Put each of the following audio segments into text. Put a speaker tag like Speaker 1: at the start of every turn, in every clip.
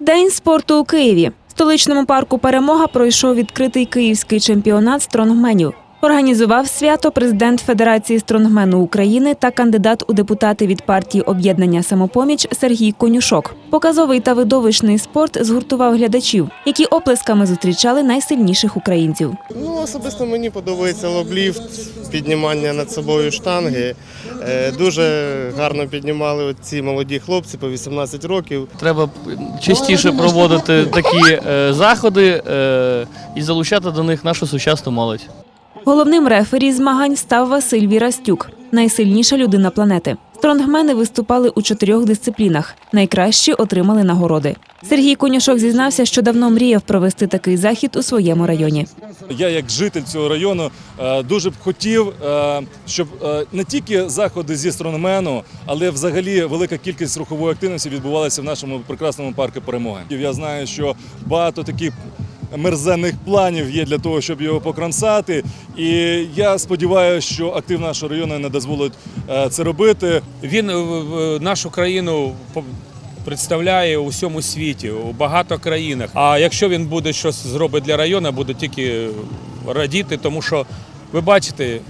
Speaker 1: День спорту у Києві. В столичному парку Перемога пройшов відкритий київський чемпіонат стронгменів. Організував свято президент Федерації стронгмену України та кандидат у депутати від партії об'єднання самопоміч Сергій Конюшок. Показовий та видовищний спорт згуртував глядачів, які оплесками зустрічали найсильніших українців.
Speaker 2: Ну, особисто мені подобається лобліфт, піднімання над собою штанги. Е, Дуже гарно піднімали ці молоді хлопці по 18 років.
Speaker 3: Треба частіше проводити такі е, заходи е, і залучати до них нашу сучасну молодь.
Speaker 1: Головним рефері змагань став Василь Вірастюк, найсильніша людина планети. Стронгмени виступали у чотирьох дисциплінах. Найкращі отримали нагороди. Сергій Конюшок зізнався, що давно мріяв провести такий захід у своєму районі.
Speaker 4: Я, як житель цього району, е, дуже б хотів, е, щоб е, не тільки заходи зі стронгмену, але взагалі велика кількість рухової активності відбувалася в нашому прекрасному парку перемоги. Я знаю, що багато таких мерзенних планів є для того, щоб його покромсати. І я сподіваюся, що актив нашого району не дозволить е, це робити.
Speaker 5: Він е, нашу країну представляє у всьому світі, у багато країнах. А якщо він буде щось зробить для району, буде тільки радіти, тому що ви бачите,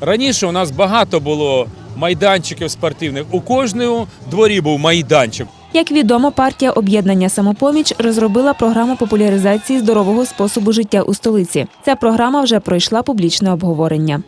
Speaker 5: раніше у нас багато було майданчиків спортивних. У кожному дворі був майданчик.
Speaker 1: Як відомо, партія об'єднання самопоміч розробила програму популяризації здорового способу життя у столиці. Ця програма вже пройшла публічне обговорення.